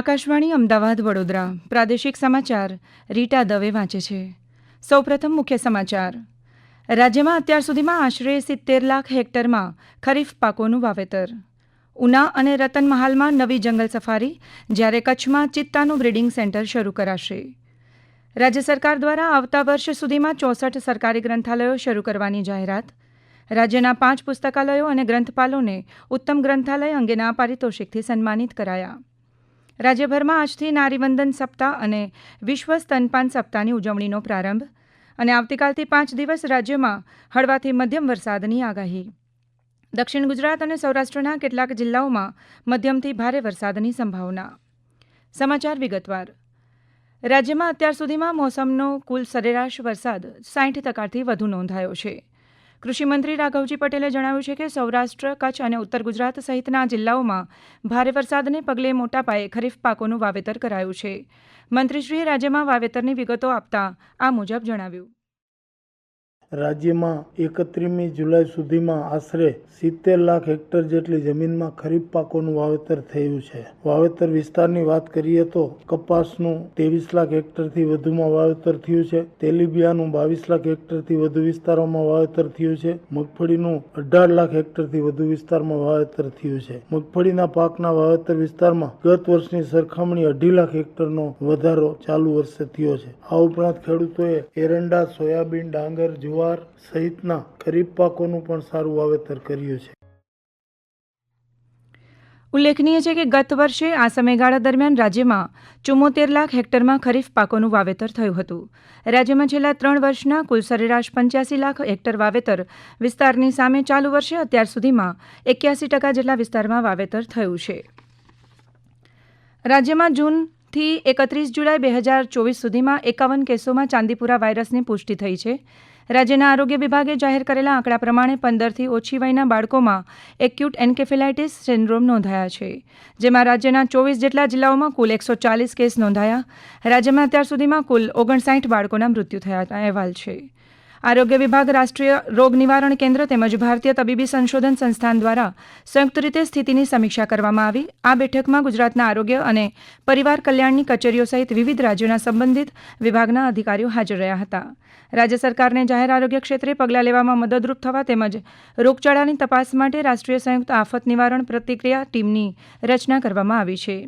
આકાશવાણી અમદાવાદ વડોદરા. પ્રાદેશિક સમાચાર રીટા દવે વાંચે છે. સૌપ્રથમ મુખ્ય સમાચાર. રાજ્યમાં અત્યાર સુધીમાં આશરે સિત્તેર લાખ હેક્ટરમાં ખરીફ પાકોનું વાવેતર. ઉના અને રતનમહાલમાં નવી જંગલ સફારી, જ્યારે કચ્છમાં ચિત્તાનું બ્રિડિંગ સેન્ટર શરૂ કરાશે. રાજ્ય સરકાર દ્વારા આવતા વર્ષ સુધીમાં ચોસઠ સરકારી ગ્રંથાલયો શરૂ કરવાની જાહેરાત. રાજ્યના પાંચ પુસ્તકાલયો અને ગ્રંથપાલોને ઉત્તમ ગ્રંથાલય અંગેના પારિતોષિકથી સન્માનિત કરાયા. રાજ્યભરમાં આજથી નારીવંદન સપ્તાહ અને વિશ્વ સ્તનપાન સપ્તાહની ઉજવણીનો પ્રારંભ અને આવતીકાલથી પાંચ દિવસ રાજ્યમાં હળવાથી મધ્યમ વરસાદની આગાહી. દક્ષિણ ગુજરાત અને સૌરાષ્ટ્રના કેટલાક જિલ્લાઓમાં મધ્યમથી ભારે વરસાદની સંભાવના. સમાચાર વિગતવાર. રાજ્યમાં અત્યાર સુધીમાં મોસમનો કુલ સરેરાશ વરસાદ સાઠ ટકાથી વધુ નોંધાયો છે. કૃષિમંત્રી રાઘવજી પટેલે જણાવ્યું છે કે સૌરાષ્ટ્ર, કચ્છ અને ઉત્તર ગુજરાત સહિતના જિલ્લાઓમાં ભારે વરસાદને પગલે મોટા પાયે ખરીફ પાકોનું વાવેતર કરાયું છે. મંત્રીશ્રીએ રાજ્યમાં વાવેતરની વિગતો આપતા આ મુજબ જણાવ્યું. રાજ્યમાં એકત્રીમી જુલાઈ સુધીમાં આશરે સિત્તેર લાખ હેક્ટર જેટલી જમીનમાં ખરીફ પાકોનું વાવેતર થયું છે. વાવેતર વિસ્તારની વાત કરીએ તો કપાસનું ત્રેવીસ લાખ હેક્ટરથી વધુમાં વાવેતર થયું છે. તેલીબિયાનું બાવીસ લાખ હેક્ટરથી વધુ વિસ્તારોમાં વાવેતર થયું છે. મગફળીનું અઢાર લાખ હેક્ટરથી વધુ વિસ્તારમાં વાવેતર થયું છે. મગફળીના પાકના વાવેતર વિસ્તારમાં ગત વર્ષની સરખામણી અઢી લાખ હેક્ટરનો વધારો ચાલુ વર્ષે થયો છે. આ ઉપરાંત ખેડૂતોએ એરંડા, સોયાબીન, ડાંગર, જુવાર જુવાર સહિતના ખરીફ પાકોનું પણ સારું વાવેતર કર્યું છે. ઉલ્લેખનીય છે કે ગત વર્ષે આ સમયગાળા દરમિયાન રાજ્યમાં ચુમ્મોતેર લાખ હેક્ટરમાં ખરીફ પાકોનું વાવેતર થયું હતું. રાજ્યમાં છેલ્લા ત્રણ વર્ષના કુલ સરેરાશ પંચ્યાસી લાખ હેક્ટર વાવેતર વિસ્તારની સામે ચાલુ વર્ષે અત્યાર સુધીમાં એક્યાસી ટકા જેટલા વિસ્તારમાં વાવેતર થયું છે. રાજ્યમાં જૂનથી એકત્રીસ જુલાઈ બે હજાર ચોવીસ સુધીમાં એકાવન કેસોમાં ચાંદીપુરા વાયરસની પુષ્ટિ થઈ છે. રાજ્યના આરોગ્ય વિભાગે જાહેર કરેલા આંકડા પ્રમાણે પંદરથી ઓછી વયના બાળકોમાં એક્યુટ એન્કેફેલાઇટિસ સિન્ડ્રોમ નોંધાયા છે, જેમાં રાજ્યના ચોવીસ જેટલા જિલ્લાઓમાં કુલ એકસો ચાલીસ કેસ નોંધાયા. રાજ્યમાં અત્યાર સુધીમાં કુલ ઓગણસાઠ બાળકોના મૃત્યુ થયા અહેવાલ છે. આરોગ્ય વિભાગ, રાષ્ટ્રીય રોગ નિવારણ કેન્દ્ર તેમજ ભારતીય તબીબી સંશોધન સંસ્થાન દ્વારા સંયુક્ત રીતે સ્થિતિની સમીક્ષા કરવામાં આવી. આ બેઠકમાં ગુજરાતના આરોગ્ય અને પરિવાર કલ્યાણની કચેરીઓ સહિત વિવિધ રાજ્યોના સંબંધિત વિભાગના અધિકારીઓ હાજર રહ્યા હતા. રાજ્ય સરકારને જાહેર આરોગ્ય ક્ષેત્રે પગલાં લેવામાં મદદરૂપ થવા તેમજ રોગચાળાની તપાસ માટે રાષ્ટ્રીય સંયુક્ત આફત નિવારણ પ્રતિક્રિયા ટીમની રચના કરવામાં આવી છે.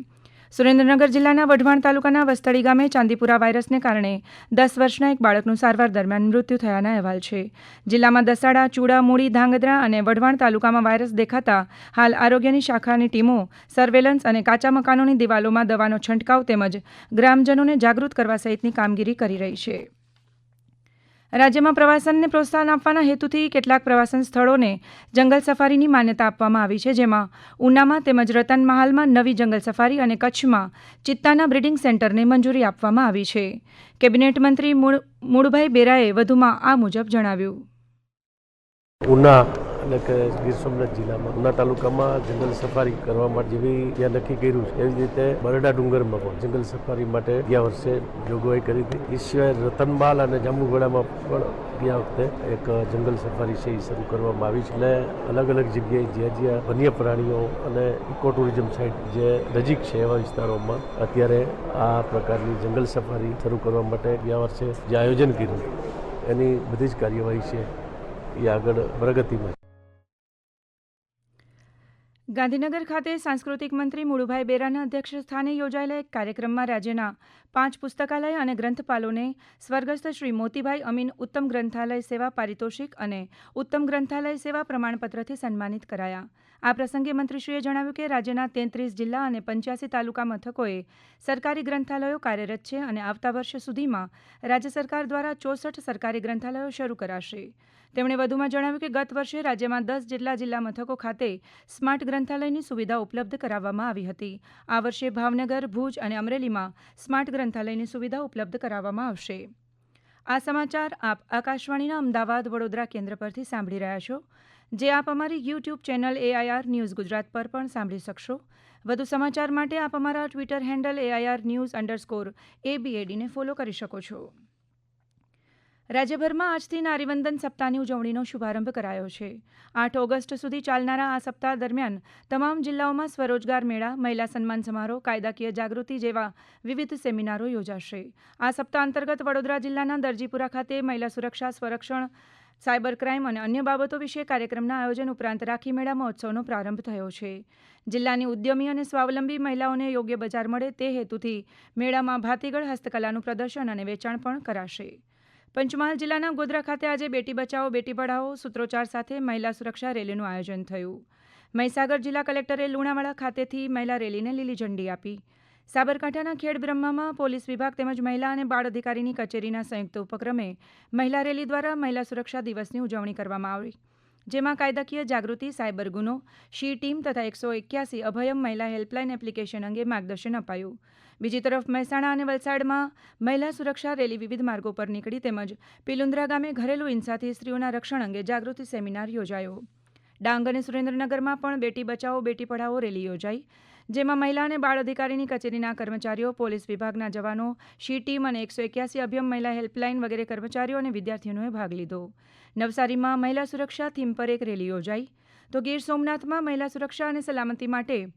સુરેન્દ્રનગર જિલ્લાના વઢવાણ તાલુકાના વસ્તળી ગામે ચાંદીપુરા વાયરસને કારણે દસ વર્ષના એક બાળકનું સારવાર દરમિયાન મૃત્યુ થયાના અહેવાલ છે. જિલ્લામાં દસાડા, ચૂડા, મૂળી, ધાંગધ્રા અને વઢવાણ તાલુકામાં વાયરસ દેખાતા હાલ આરોગ્યની શાખાની ટીમો, સર્વેલન્સ અને કાચા મકાનોની દિવાલોમાં દવાનો છંટકાવ તેમજ ગ્રામજનોને જાગૃત કરવા સહિતની કામગીરી કરી રહી છે. રાજ્યમાં પ્રવાસનને પ્રોત્સાહન આપવાના હેતુથી કેટલાક પ્રવાસન સ્થળોને જંગલ સફારીની માન્યતા આપવામાં આવી છે, જેમાં ઉનામાં તેમજ રતનમહાલમાં નવી જંગલ સફારી અને કચ્છમાં ચિત્તાના બ્રિડિંગ સેન્ટરને મંજૂરી આપવામાં આવી છે. કેબિનેટ મંત્રી મૂળભાઈ બેરાએ વધુમાં આ મુજબ જણાવ્યું. ઉના એટલે કે ગીર સોમનાથ જિલ્લામાં ઉના તાલુકામાં જંગલ સફારી કરવા માટે જેવી ત્યાં નક્કી કર્યું છે. એવી રીતે બરડા ડુંગરમાં પણ જંગલ સફારી માટે ગયા વર્ષે જોગવાઈ કરી હતી. એ સિવાય રતનમાલ અને જાંબુગોડામાં પણ ગયા વખતે એક જંગલ સફારી છે એ શરૂ કરવામાં આવી છે. અને અલગ અલગ જગ્યાએ જ્યાં જ્યાં વન્ય પ્રાણીઓ અને ઇકો ટુરિઝમ સાઇટ જે નજીક છે એવા વિસ્તારોમાં અત્યારે આ પ્રકારની જંગલ સફારી શરૂ કરવા માટે ગયા વર્ષે જે આયોજન કર્યું. એની બધી જ કાર્યવાહી છે એ આગળ પ્રગતિમાં ગાંધીનગર ખાતે સાંસ્કૃતિક મંત્રી મુળુભાઈ બેરાના અધ્યક્ષ સ્થાને યોજાયેલા એક કાર્યક્રમમાં રાજ્યના પાંચ પુસ્તકાલય અને ગ્રંથપાલોને સ્વર્ગસ્થ શ્રી મોતીભાઈ અમીન ઉત્તમ ગ્રંથાલય સેવા પારિતોષિક અને ઉત્તમ ગ્રંથાલય સેવા પ્રમાણપત્રથી સન્માનિત કરાયા. આ પ્રસંગે મંત્રીશ્રીએ જણાવ્યું કે રાજ્યના તેત્રીસ જિલ્લા અને પંચ્યાસી તાલુકા મથકોએ સરકારી ગ્રંથાલયો કાર્યરત છે અને આવતા વર્ષ સુધીમાં રાજ્ય સરકાર દ્વારા ચોસઠ સરકારી ગ્રંથાલયો શરૂ કરાશે. તેમણે વધુમાં જણાવ્યું કે ગત વર્ષે રાજ્યમાં દસ જેટલા જિલ્લા મથકો ખાતે સ્માર્ટ ગ્રંથાલયની સુવિધા ઉપલબ્ધ કરાવવામાં આવી હતી. આ વર્ષે ભાવનગર, ભુજ અને અમરેલીમાં સ્માર્ટ ગ્રંથાલયની સુવિધા ઉપલબ્ધ કરાવવામાં આવશે. આ સમાચાર આપ આકાશવાણીના અમદાવાદ વડોદરા કેન્દ્ર પરથી સાંભળી રહ્યા છો. જે આપ અમારી YouTube channel AIR news Gujarat પર પણ સાંભળી શકશો. વધુ સમાચાર માટે આપ અમારા Twitter handle AIR news underscore એબીએડીને follow કરી શકો છો. રાજ્યભરમાં આજથી નારીવંદન સપ્તાહની ઉજવણીનો શુભારંભ કરાયો છે. આઠ ઓગસ્ટ સુધી ચાલનારા આ સપ્તાહ દરમિયાન તમામ જિલ્લાઓમાં સ્વરોજગાર મેળા, મહિલા સન્માન સમારોહ, કાયદાકીય જાગૃતિ જેવા વિવિધ સેમિનારો યોજાશે. આ સપ્તાહ અંતર્ગત વડોદરા જિલ્લાના દરજીપુરા ખાતે મહિલા સુરક્ષા સ્વરક્ષણ સાયબર ક્રાઇમ અને અન્ય બાબતો વિશે કાર્યક્રમના આયોજન ઉપરાંત રાખી મેળા મહોત્સવનો પ્રારંભ થયો છે. જિલ્લાની ઉદ્યમી અને સ્વાવલંબી મહિલાઓને યોગ્ય બજાર મળે તે હેતુથી મેળામાં ભાતીગળ હસ્તકલાનું પ્રદર્શન અને વેચાણ પણ કરાશે. પંચમહાલ જિલ્લાના ગોધરા ખાતે આજે બેટી બચાવો, બેટી પઢાઓ સૂત્રોચ્ચાર સાથે મહિલા સુરક્ષા રેલીનું આયોજન થયું. મહીસાગર જિલ્લા કલેક્ટરે લુણાવાડા ખાતેથી મહિલા રેલીને લીલી ઝંડી આપી. સાબરકાંઠાના ખેડ બ્રહ્મામાં પોલીસ વિભાગ તેમજ મહિલા અને બાળ અધિકારીની કચેરીના સંયુક્ત ઉપક્રમે મહિલા રેલી દ્વારા મહિલા સુરક્ષા દિવસની ઉજવણી કરવામાં આવી, જેમાં કાયદાકીય જાગૃતિ, સાયબર ગુનો, શી ટીમ તથા એકસો એક્યાસી અભયમ મહિલા હેલ્પલાઇન એપ્લિકેશન અંગે માર્ગદર્શન અપાયું. બીજી તરફ મહેસાણા અને વલસાડમાં મહિલા સુરક્ષા રેલી વિવિધ માર્ગો પર નીકળી તેમજ પિલુન્દ્રા ગામે ઘરેલુ હિંસાથી સ્ત્રીઓના રક્ષણ અંગે જાગૃતિ સેમિનાર યોજાયો. ડાંગ અને સુરેન્દ્રનગરમાં પણ બેટી બચાવો, બેટી પઢાઓ રેલી યોજાઈ. જેમાં મહિલા અને બાળ અધિકારીની કચેરીના કર્મચારીઓ, પોલીસ વિભાગના જવાનો, શી ટીમ અને એકસો એક્યાસી અભ્યમ મહિલા હેલ્પલાઇન વગેરે કર્મચારીઓ અને વિદ્યાર્થીઓએ ભાગ લીધો. નવસારીમાં મહિલા સુરક્ષા થીમ પર એક રેલી યોજાઈ. તો ગીર સોમનાથમાં મહિલા સુરક્ષા અને સલામતી માટે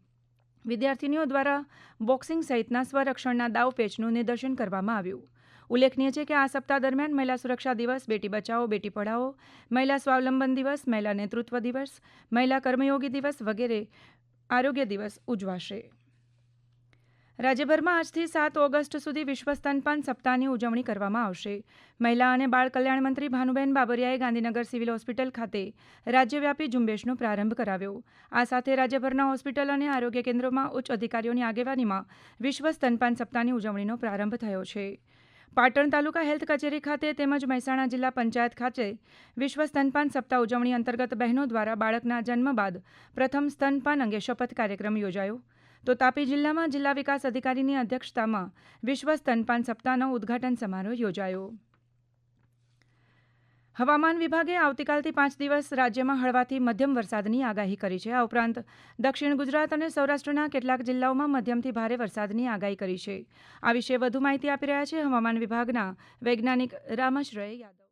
વિદ્યાર્થીનીઓ દ્વારા બોક્સિંગ સહિતના સ્વરક્ષણના દાવ પેચનું નિદર્શન કરવામાં આવ્યું. ઉલ્લેખનીય છે કે આ સપ્તાહ દરમિયાન મહિલા સુરક્ષા દિવસ, બેટી બચાવો, બેટી પઢાઓ, મહિલા સ્વાવલંબન દિવસ, મહિલા નેતૃત્વ દિવસ, મહિલા કર્મયોગી દિવસ વગેરે આરોગ્ય દિવસ ઉજવાશે. રાજ્યભરમાં આજથી સાત ઓગસ્ટ સુધી વિશ્વ સ્તનપાન સપ્તાહની ઉજવણી કરવામાં આવશે. મહિલા અને બાળ કલ્યાણ મંત્રી ભાનુબેન બાબરિયાએ ગાંધીનગર સિવિલ હોસ્પિટલ ખાતે રાજ્યવ્યાપી ઝુંબેશનો પ્રારંભ કરાવ્યો. આ સાથે રાજ્યભરના હોસ્પિટલ અને આરોગ્ય કેન્દ્રોમાં ઉચ્ચ અધિકારીઓની આગેવાનીમાં વિશ્વ સ્તનપાન સપ્તાહની ઉજવણીનો પ્રારંભ થયો છે. પાટણ તાલુકા હેલ્થ કચેરી ખાતે તેમજ મહેસાણા જિલ્લા પંચાયત ખાતે વિશ્વ સ્તનપાન સપ્તાહ ઉજવણી અંતર્ગત બહેનો દ્વારા બાળકના જન્મ બાદ પ્રથમ સ્તનપાન અંગે શપથ કાર્યક્રમ યોજાયો. તો તાપી જિલ્લામાં જિલ્લા વિકાસ અધિકારીની અધ્યક્ષતામાં વિશ્વ સ્તનપાન સપ્તાહનો ઉદ્ઘાટન સમારોહ યોજાયો. હવામાન વિભાગે આવતીકાલથી પાંચ દિવસ રાજ્યમાં હળવાથી મધ્યમ વરસાદની આગાહી કરી છે. આ ઉપરાંત દક્ષિણ ગુજરાત અને સૌરાષ્ટ્રના કેટલાક જિલ્લાઓમાં મધ્યમથી ભારે વરસાદની આગાહી કરી છે. આ વિશે વધુ માહિતી આપી રહ્યા છે હવામાન વિભાગના વૈજ્ઞાનિક રામાશ્રય યાદવ.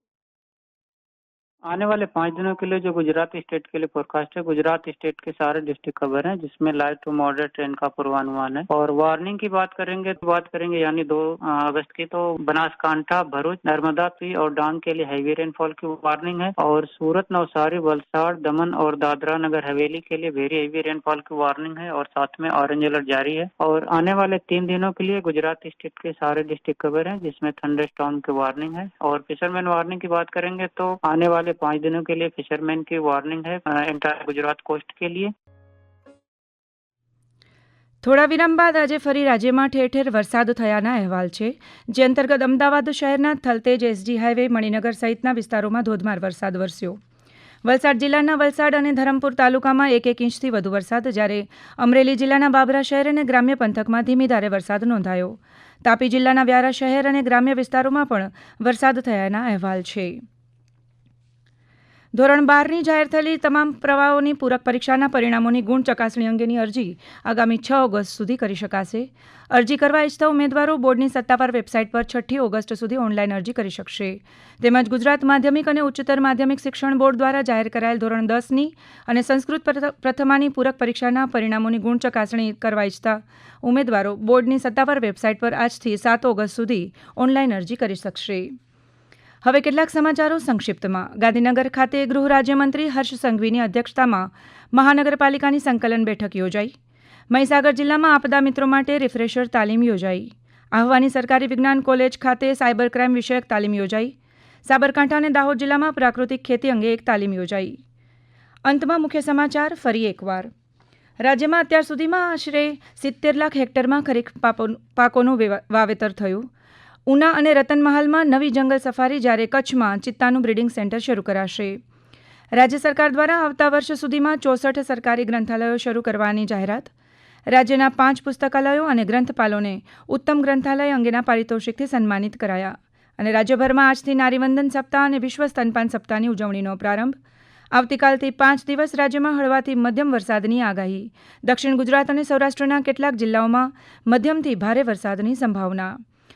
आने वाले पाँच दिनों के लिए जो गुजरात स्टेट के लिए फोरकास्ट है, गुजरात स्टेट के सारे डिस्ट्रिक्ट कवर हैं, जिसमें लाइट टू मॉडरेट ट्रेन का पूर्वानुमान है। और वार्निंग की बात करेंगे तो बात करेंगे यानी दो अगस्त की तो बनासकांठा, भरूच, नर्मदा, पी और डांग के लिए हैवी रेनफॉल की वार्निंग है। और सूरत, नवसारी, वलसाड़, दमन और दादरा नगर हवेली के लिए वेरी हैवी रेनफॉल की वार्निंग है और साथ में ऑरेंज अलर्ट जारी है। और आने वाले तीन दिनों के लिए गुजरात स्टेट के सारे डिस्ट्रिक्ट कवर है, जिसमें थंडर स्टॉर्म की वार्निंग है। और फिशरमैन वार्निंग की बात करेंगे तो आने वाले पाँच दिनों के लिए फिशरमैन की वार्निंग है एंटायर गुजरात कोस्ट के लिए થોડા વિરામ બાદ આજે ફરી રાજ્યમાં ઠેર ઠેર વરસાદ થયાના અહેવાલ છે જે અંતર્ગત અમદાવાદ શહેરના થલતેજ એસજી હાઈવે મણિનગર સહિતના વિસ્તારોમાં ધોધમાર વરસાદ વરસ્યો વલસાડ જિલ્લાના વલસાડ અને ધરમપુર તાલુકામાં એક એક ઇંચથી વધુ વરસાદ જ્યારે અમરેલી જિલ્લાના બાબરા શહેર અને ગ્રામ્ય પંથકમાં ધીમી ધારે વરસાદ નોંધાયો તાપી જિલ્લાના વ્યારા શહેર અને ગ્રામ્ય વિસ્તારોમાં પણ વરસાદ થયાના અહેવાલ છે ધોરણ બારની જાહેર થયેલી તમામ પ્રવાહોની પૂરક પરીક્ષાના પરિણામોની ગુણ ચકાસણી અંગેની અરજી આગામી છ ઓગસ્ટ સુધી કરી શકાશે. અરજી કરવા ઇચ્છતા ઉમેદવારો બોર્ડની સત્તાવાર વેબસાઇટ પર છઠ્ઠી ઓગસ્ટ સુધી ઓનલાઈન અરજી કરી શકશે. તેમજ ગુજરાત માધ્યમિક અને ઉચ્ચતર માધ્યમિક શિક્ષણ બોર્ડ દ્વારા જાહેર કરાયેલ ધોરણ દસની અને સંસ્કૃત પ્રથ- પ્રથમાની પૂરક પરીક્ષાના પરિણામોની ગુણ ચકાસણી કરવા ઇચ્છતા ઉમેદવારો બોર્ડની સત્તાવાર વેબસાઇટ પર આજથી સાત ઓગસ્ટ સુધી ઓનલાઈન અરજી કરી શકશે. હવે કેટલાક સમાચારો સંક્ષિપ્તમાં. ગાંધીનગર ખાતે ગૃહ રાજ્યમંત્રી હર્ષ સંઘવીની અધ્યક્ષતામાં મહાનગરપાલિકાની સંકલન બેઠક યોજાઈ. મહીસાગર જિલ્લામાં આપદા મિત્રો માટે રિફ્રેશર તાલીમ યોજાઈ. આહવાની સરકારી વિજ્ઞાન કોલેજ ખાતે સાયબર ક્રાઇમ વિષયક તાલીમ યોજાઈ. સાબરકાંઠા અને દાહોદ જિલ્લામાં પ્રાકૃતિક ખેતી અંગે એક તાલીમ યોજાઈ. અંતમાં મુખ્ય સમાચાર, ફરી એકવાર. રાજ્યમાં અત્યાર સુધીમાં આશરે સિત્તેર લાખ હેક્ટરમાં ખરીફ પાકોનું વેવા- વાવેતર થયું. ઉના અને રતનમહાલમાં નવી જંગલ સફારી જ્યારે કચ્છમાં ચિત્તાનું બ્રિડિંગ સેન્ટર શરૂ કરાશે. રાજ્ય સરકાર દ્વારા આવતા વર્ષ સુધીમાં ચોસઠ સરકારી ગ્રંથાલયો શરૂ કરવાની જાહેરાત. રાજ્યના પાંચ પુસ્તકાલયો અને ગ્રંથપાલોને ઉત્તમ ગ્રંથાલય અંગેના પારિતોષિકથી સન્માનિત કરાયા અને રાજ્યભરમાં આજથી નારીવંદન સપ્તાહ અને વિશ્વ સ્તનપાન સપ્તાહની ઉજવણીનો પ્રારંભ. આવતીકાલથી પાંચ દિવસ રાજ્યમાં હળવાથી મધ્યમ વરસાદની આગાહી. દક્ષિણ ગુજરાત અને સૌરાષ્ટ્રના કેટલાક જિલ્લાઓમાં મધ્યમથી ભારે વરસાદની સંભાવના.